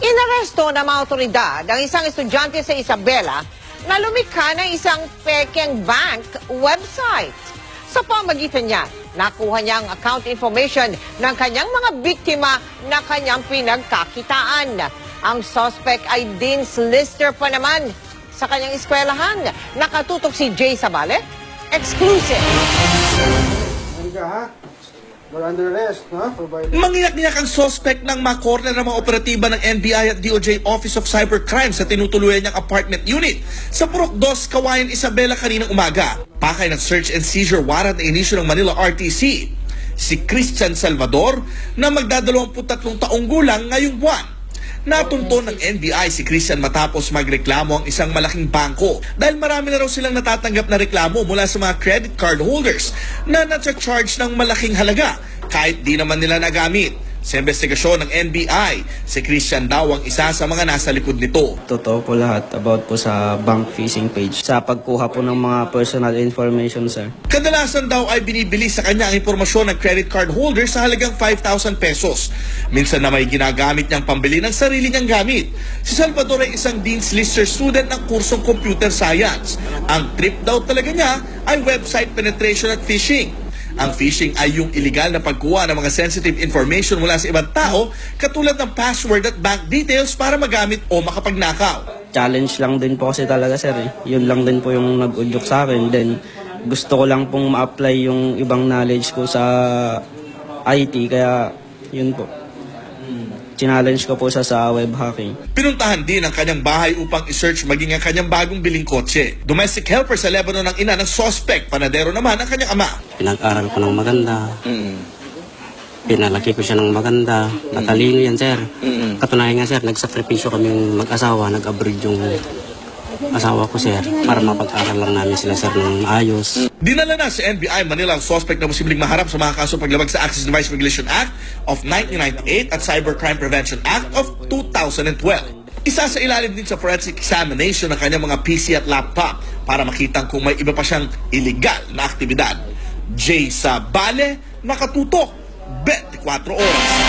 Inaresto ng mga otoridad ang isang estudyante sa Isabela na lumikha ng isang pekeng bank website. Sa pamagitan niya, nakuha niya ang account information ng kanyang mga biktima na kanyang pinagkakitaan. Ang suspect ay Dean's Lister pa naman sa kanyang eskwelahan. Nakatutok si Jay Sabale. Exclusive. Halika ha. You're under arrest, no? Mangiyak-ngiyak ang suspect ng makorner ng mga operatiba ng NBI at DOJ Office of Cybercrime sa tinutuluyan niyang apartment unit sa Purok 2, Kawayan, Isabela kaninang umaga. Pakay ng search and seizure warrant na inisyo ng Manila RTC. Si Christian Salvador na magdadalawamputatlong taong gulang ngayong buwan. Natunto ng NBI si Christian matapos magreklamo ang isang malaking bangko dahil marami na raw silang natatanggap na reklamo mula sa mga credit card holders na natcha-charge ng malaking halaga kahit di naman nila nagamit. Sa investigasyon ng NBI, si Christian daw ang isa sa mga nasa likod nito. Totoo po lahat about po sa bank phishing page. Sa pagkuha po ng mga personal information, sir. Kadalasan daw ay binibili sa kanya ang impormasyon ng credit card holder sa halagang 5,000 pesos. Minsan na may ginagamit niyang pambili ng sarili niyang gamit. Si Salvador ay isang Dean's Lister student ng kursong Computer Science. Ang trip daw talaga niya ay website penetration at phishing. Ang phishing ay yung illegal na pagkuha ng mga sensitive information mula sa ibang tao katulad ng password at bank details para magamit o makapagnakaw. Challenge lang din po kasi talaga, sir. Eh. Yun lang din po yung nag-udyok sa akin. Then, gusto ko lang pong ma-apply yung ibang knowledge ko sa IT. Kaya, yun po. Challenge ko po sa sa web hacking. Pinuntahan din ang kanyang bahay upang isearch maging ang kanyang bagong biling kotse. Domestic helper sa Lebanon ang ina ng suspect, panadero naman ang kanyang ama. Pinag-aral ko ng maganda. Pinalaki ko siya ng maganda. Matalino yan, sir. Katunayan nga, sir, nagsakripisyo kaming mag-asawa. Nag-abroad yung asawa ko, sir. Para mapag-aral lang namin sila, sir, ng ayos. Dinala na sa NBI Manila ang suspect na posibleng maharap sa mga kaso paglabag sa Access Device Regulation Act of 1998 at Cybercrime Prevention Act of 2012. Isa sa ilalim din sa forensic examination ng kanyang mga PC at laptop para makitang kung may iba pa siyang illegal na aktibidad. Jay Sabale, nakatutok, 24 oras.